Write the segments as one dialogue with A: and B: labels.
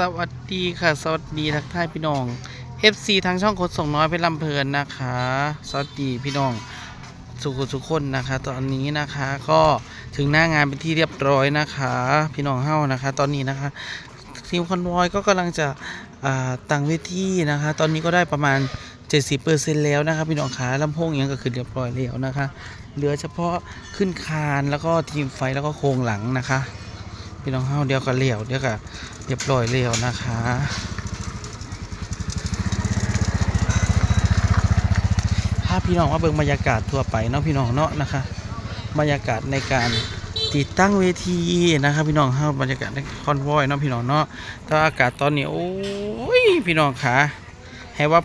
A: สวัสดีค่ะ สวัสดีทักทายพี่น้อง FC ทางช่องโคดส่งน้อยเพชรลำเพลินนะคะ สวัสดีพี่น้องสุขสุขคนนะคะ ตอนนี้นะคะก็ถึงหน้างานเป็นที่เรียบร้อยนะคะ พี่น้องเฮ้านะคะ ตอนนี้นะคะทีมคอนวอยก็กำลังจะตั้งเวทีนะคะ ตอนนี้ก็ได้ประมาณ 70%แล้วนะคะพี่น้องขาลำโพงอิหยังก็คือเรียบร้อยแล้วนะคะ เหลือเฉพาะขึ้นคานแล้วก็ทีมไฟแล้วก็โครงหลังนะคะ พี่น้องเฮาเดียวก็เหลียวเดียวก็เรียบร้อยเลี้ยวนะคะพาพี่น้องมาเบิ่งบรรยากาศทั่วไปเนาะพี่น้องเนาะนะคะ บรรยากาศในการติดตั้งเวทีนะคะพี่น้องเฮาบรรยากาศในคอนวอยเนาะพี่น้องเนาะแต่ว่าอากาศตอนนี้โอ้ยพี่น้องขาให้ว่า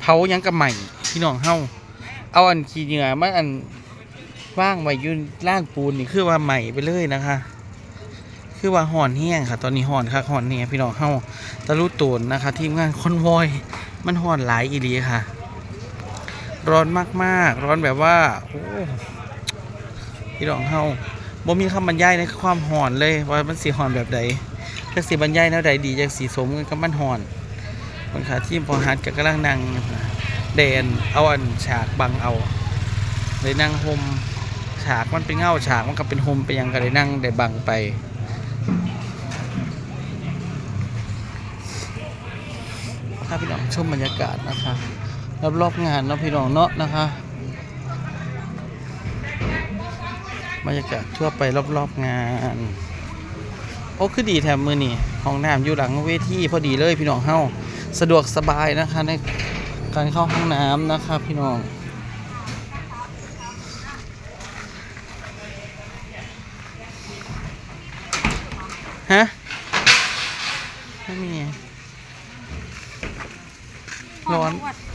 A: เผายังกับใหม่พี่น้องเฮาเอาอันขี้เหงื่อมาอันว่างไว้ยืนล่างปูนนี่คือว่าใหม่ไปเลยนะคะ คือว่าห่อนแห้งค่ะ ตอนนี้ห่อนค่ะห่อนเนี่ยพี่น้องเฮาตะลุตูนนะคะ ทีมงานคอนวอย มันห่อนหลายอีดีค่ะ ร้อนมากๆ ร้อนแบบว่าโอ้พี่น้องเฮาบ่มีคำบรรยายในความห่อนเลยว่ามันสีห่อนแบบใดจักสีบรรยายแนวใดดีจักสีสมกันกับมันห่อนคนขาทีมพอฮัดก็กำลังนั่งแดนเอาอันฉากบังเอาเลยนั่งห่มฉากมันเป็นเงาฉากมันก็เป็นห่มไปยังก็เลยนั่งได้บังไป ถ้าพี่น้องชมบรรยากาศนะคะรอบๆงานเนาะพี่น้องเนาะนะคะ บรรยากาศทั่วไปรอบๆงาน โอ้คือดีแถมมือนี่ห้องน้ำอยู่หลังเวทีพอดีเลยพี่น้องเฮาสะดวกสบายนะคะในการเข้าห้องน้ำนะคะพี่น้อง ฮะไม่มีร้อน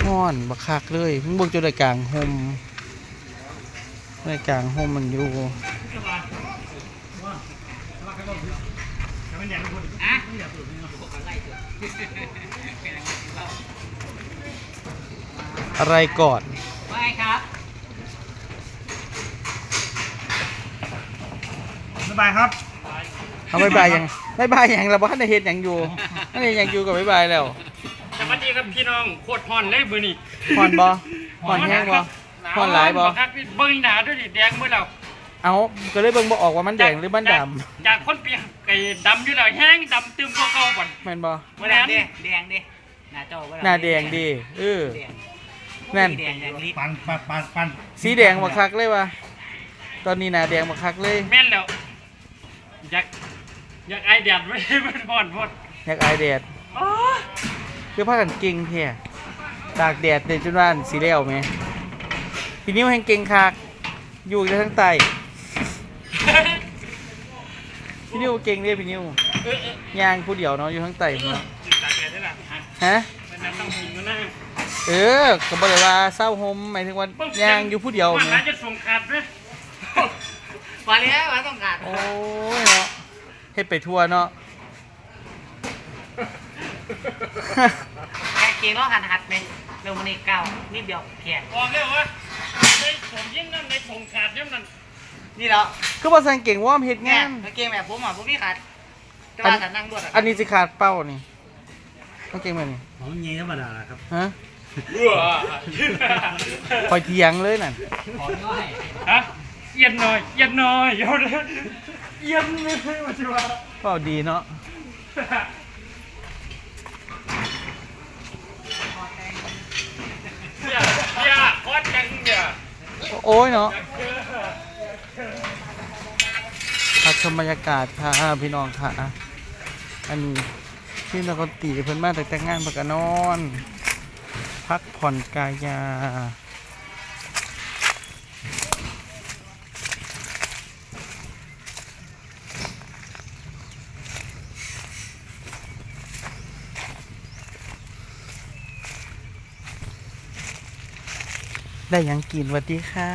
A: ร้อนบักคักเลยเพิ่งเบิกจนได้กลางโฮมได้กลางโฮมมันอยู่อะไรก่อน
B: ว่าไงครับ
C: สบายครับ
A: เอาบายบายยังบายบายยังเราบ้านในเฮ็ดหยังอยู่นั่นเองยังอยู่กับบายบายแล้ว
C: สวัสดีครับพี่น้องโคตรฮอนเลยมือนี่
A: ฮอนบ่ฮอนแห้งบ่ฮอนหลายบ่
C: ครับเบิ้งหนาด้วยดิแดงเมื่อเรา
A: เอาก็เลยเบิ่งบ่ออกว่ามันแดงหรือมันด
C: จากคนเปียกไก่ดำอยู่แล้วแห้งดำตึมกว่าเก่าบ่อนำ
A: แม่นบ่
C: เมื่อ
B: แด
C: นั้
B: ง
C: น
B: ดิแดงดิหน้าจอเวล
A: หน้าแดงดีเออ
B: แดง
A: แม่น
B: แดงแดงลิ
D: ปันปันปันปัน
A: สีแดงบักคักเลยว่ะตอนนี้หน้าแดงบักคักเลย
C: แม่นแล้วอยาก อยากไอแดดไว้ให้มันฮอนพอด
A: อยากอายแดด
C: อ๋อ
A: คือพากันเก่งแท้ตากแดดเดนจนว่าสีแล้วไหมพี่นิ้วแห่งเก่งคักอยู่แต่ทั้งใต้พี่นิ้วเก่งเด้พี่นิ้ว
C: เออเออย่าง
A: ผู้เดียวเนาะอยู่ทั้งใต้เนาะ
C: จิตตาแกได้ล่ะฮะ
A: ฮะ
C: เป็นน้ำต้องหิงกันนะ
A: เออก็บอกเลยว่าเศร้าโฮมหมายถึงว่าย่างอยู่ผู้เดียว
C: ว่า
A: ไหม
C: หาจะส่งขาดไหม
B: มาแล้วมาต้องการ
A: โอ้ยเนาะ เฮ็ดไปทั่วเนาะ
B: แค่เก่งแล้วหันหัดไหมเร็วมันนี่เก้านิดเดียวแขน
C: บอกเลยว่าในส่งยิ่งนั่นในส่งขาดยิ่งนั่น
B: นี่แล้ว
A: คือภาษาเก่งว่าเฮ็ด
B: เนี่ย
A: งาน
B: เก่งแบบผมอะผมพี่ขาดแต่ว่าถ้านั่งด้วย
A: อันนี้สิขาดเป้านี่ต้องเก่งแบบนี้
D: ของเงี้ยธรรมดาครับ
A: ฮะ
C: เบื่อ
A: คอยเถียงเลยนั่น
B: ขอน้อย
C: ฮะเอียนหน่อยเอียนหน่อยเดี๋ยวนะ เอียนไม่ใช่ว่าจะว่า
A: เป้าดีเนาะ
C: เนี่ยเนี่ยคอดจังเนี่ย
A: โอ้ยเนาะพักชมบรรยากาศค่ะพี่น้องค่ะ อันนี้ที่นักดนตรีเพิ่นมาแต่แต่งงานพักกันนอน พักผ่อนกายา ได้หยังกินหวัดดีค่ะ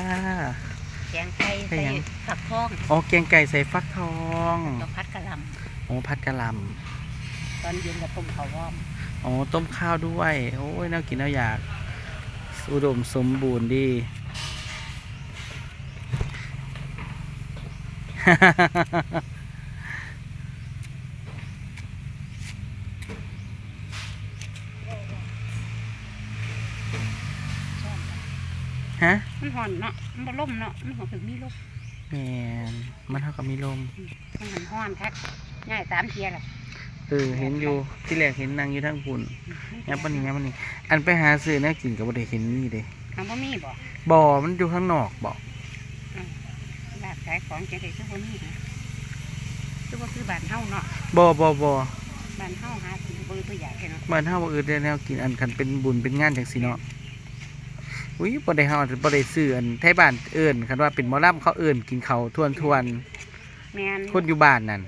E: แกงไก่
A: ไป
E: ใส่
A: ยัง
E: ผักทอง
A: อ๋อแกงไก่ใส่ฟักทอง
E: กับพัดกะหล่
A: โอ้พัดกะหล่ำ
E: ตอนเย็นกับต้มข้าวว่อมำ
A: โอ้ต้มข้าวด้วย โอ้ยน่ากินน่าอยาก อุดมสมบูรณ์ดี ฮะ
E: มันห่อนเนาะมันบ่ล่มเนาะมันหัวถึงมีลม
A: แมนมันเท่ากับมีลม
E: มันหันห่อนคักง่ายสามเทียแหละ
A: เออเห็นอยู่ที่แรกเห็นนางอยู่ทั้งปุ่นยับปานนี้ยับปานนี้อันไปหาซื้อแนวกินกับบ่ได้เห็นนี่เด้
E: ทำบ่มีบ่
A: บ่อมันอยู่ข้างนอกบ่
E: ร้านขายของจะได้ซื้อบ่มีนะซื้อบ่ซื้อบ้านเฮาเนาะ
A: บ่บ่บ่
E: บ้านเฮาหาซื้อบ่ตัวใหญ่เนาะ
A: บ้านเฮาบ่อื่นได้แนวกินอันคันเป็นบุญเป็นงานจังซี่เนาะ อุ้ยบ่ได้เฮาบ่ได้ซื้ออันไทบ้านเอิ้นคันว่าเป็นหมอลำเขาเอิ้นกินข้าวทวนๆ
E: แม่น
A: คนอยู่บ้านนั่น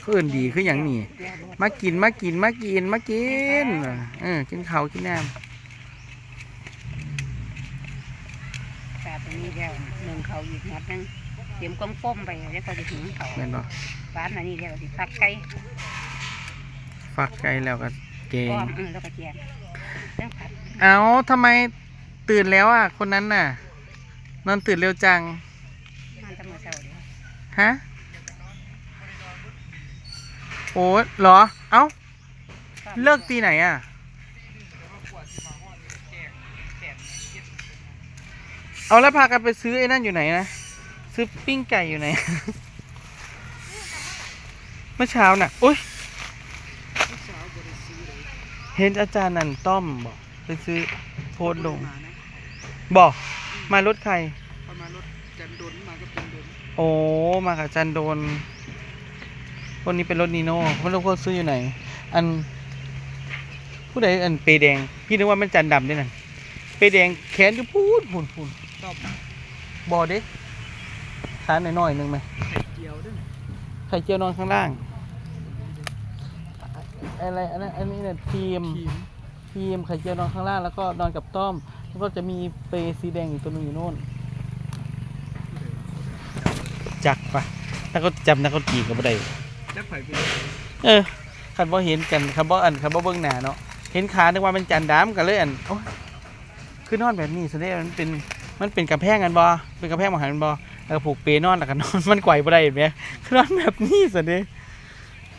A: เขาเอิ้นดีคือหยังนี่
E: เดี๋ยว
A: มากินมากินมากินมากินเออกินข้าวกินน้
E: แต่ตรงนี้แล้วหนึ่งเขาอีกหมดนึงเตรียมกลมป้มไปแล้วก็จะถึงเขาำ
A: แม่นบ่
E: ร้านอันนี้แล้วสิฟักไก่
A: ฟักไก่แล้วก็เกง
E: ก้อมเออแล้วก็แจงเรื่องผัด
A: เอาทำไม ตื่นแล้วอะ คนนั้นน่ะ นอนตื่นเร็วจัง
E: มันจะมาเช้าเดี๋ยว
A: ฮะโอ้เหรอ เอ้า เลิกตีไหนอะ เอาแล้วพากันไปซื้อไอ้นั่นอยู่ไหนนะ ซื้อปิ้งไก่อยู่ไหน เมื่อเช้าน่ะอุ้ยเห็นอาจารย์นันต้อมบอกไปซื้อโพสต์ลง บอกมารถใคร
C: ประมาณรถจันดนมาก็เป็นดน
A: โอ้มากับจันโดนคนนี้เป็นรถนีโน่ไม่รู้ว่าซื้ออยู่ไหน อัน ผู้ใดอันเปแดง พี่นึกว่ามันจันดำด้วยนั่นเปแดงแขนก็พูดพูดพูด
C: ชอบบ
A: อเด้ขาหน่อยๆหนึงไหม
C: ไข่เจียวด้วย
A: ไข่เจียวนอนข้างล่างอะไรอันนั้นอันนี้เนี่ยทีม
C: ทีม
A: ทีมไข่เจียวนอนข้างล่างแล้วก็นอนกับต้อม แล้วก็จะมีเปรสีแดงอีกตัวหนึงอยู่โน่น จักปะถ้าก็จำนักก็กีกับบ่ได้
C: แล้วไข่เป็น
A: เออคันบ่เห็นกันคันบ่อันคันบ่เบิ่งหน้าเนาะเห็นขานึกว่ามันจันดามกันเลยอันโอ้ยคือนอนแบบนี้แสดงว่ามันเป็นมันเป็นกำแพงกันบ่เป็นกำแพงมหันต์บ่แล้วก็ผูกเปนอนแล้วก็นอน มันไกวบ่ได้เห็นไหมคือนอนแบบนี้ซะเด้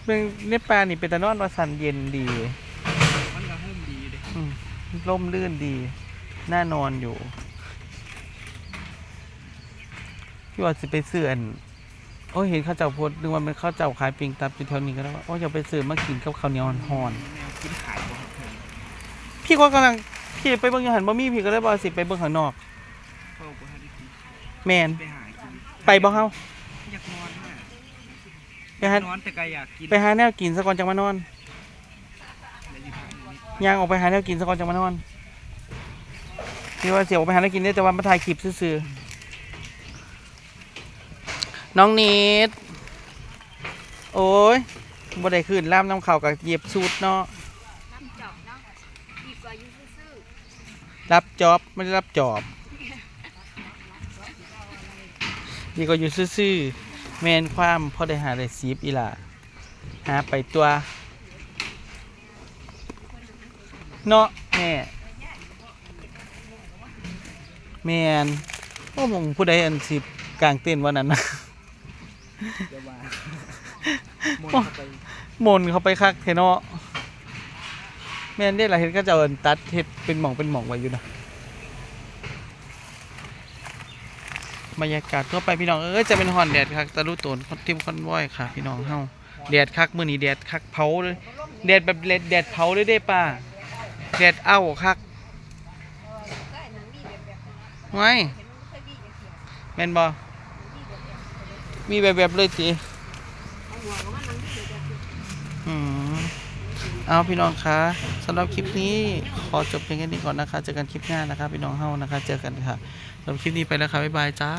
A: เป็นในป่านี่เป็นตะนอนว่าสันเย็นดี
C: มันก็เพิ่มดีเลย
A: อืมร่มรื่นดี น่านอนอยู่พี่ว่าสิไปซื้ออันโอ้ยเห็นข้าวเจ้าโพดนึกว่ามันข้าวเจ้าขายปิงตับอยู่แถวนี้ก็ได้ว่าโอ้ยอย่าไปซื้อมากินกับข้าวเหนียวห่อน
C: แนวกินขายบ่ครับเพิ่น
A: ๆพี่ก็กำลังพี่ไปเบิ่งอยู่หันบ่มีพี่ก็เลยบอกสิไปเบิ่งข้างนอก
C: เข้าบ่ทันได้กิน
A: แมน
C: ไปหากิน
A: ไปบ่เฮา
C: อยากนอนมาก
A: ไปหา น
C: อนแต่ก็อยากกิน
A: ไปหาแนวกินซะก่อนจังมานอน
C: แล้วอยู่ทางนี้
A: ย่างออกไปหาแนวกินซะก่อนจังมานอน พี่ว่าเสียออกไปหาแนวกินได้แต่ว่ามาถ่ายคลิปซื่อๆน้องนิดโอ้ยบ่ได้ขึ้นล่ามน้ำเข่ากับเหยียบสูดเนาะ
E: น้ำจอกเนาะดีกว่าอยู่ซื่อ
A: รับจอบไม่ได้รับจอบดีก็อยู่ซื่อๆแมนความพอได้หาได้ซีบอีหล่ะหาไปตัวเนาะแม่ แมนโอ้มงผู้ใดอันสิบกลางเต้นวันนั้นนะ
C: เดี๋ยวว่าหมดเข้าไป
A: มนเขาไปคักเทเนาะแม่นได้ละเห็นก็จะเอาอันตัดเห็ดเป็นหม่องเป็นหม่องไว้อยู่นะบรรยากาศทั่วไปพี่น้องเอ้ยจะเป็นหอนแดดคักตะลุโตนคนทิมคอนวอยค่ะ พี่น้องเฮาแดดคักมื้อนี้แดดคักเผาเลยแดดแบบแดดเผาเลยได้ป่าแดดเอ้าคัก ไงแม่นบ่มีแบบแบบๆเลยสิอืมเอาพี่น้องคะสำหรับคลิปนี้ขอจบเพียงแค่นี้ก่อนนะคะ เจอกันคลิปหน้านะคะ พี่น้องเฮานะคะ เจอกันค่ะสำหรับคลิปนี้ไปแล้วค่ะ บ๊ายบายจ้า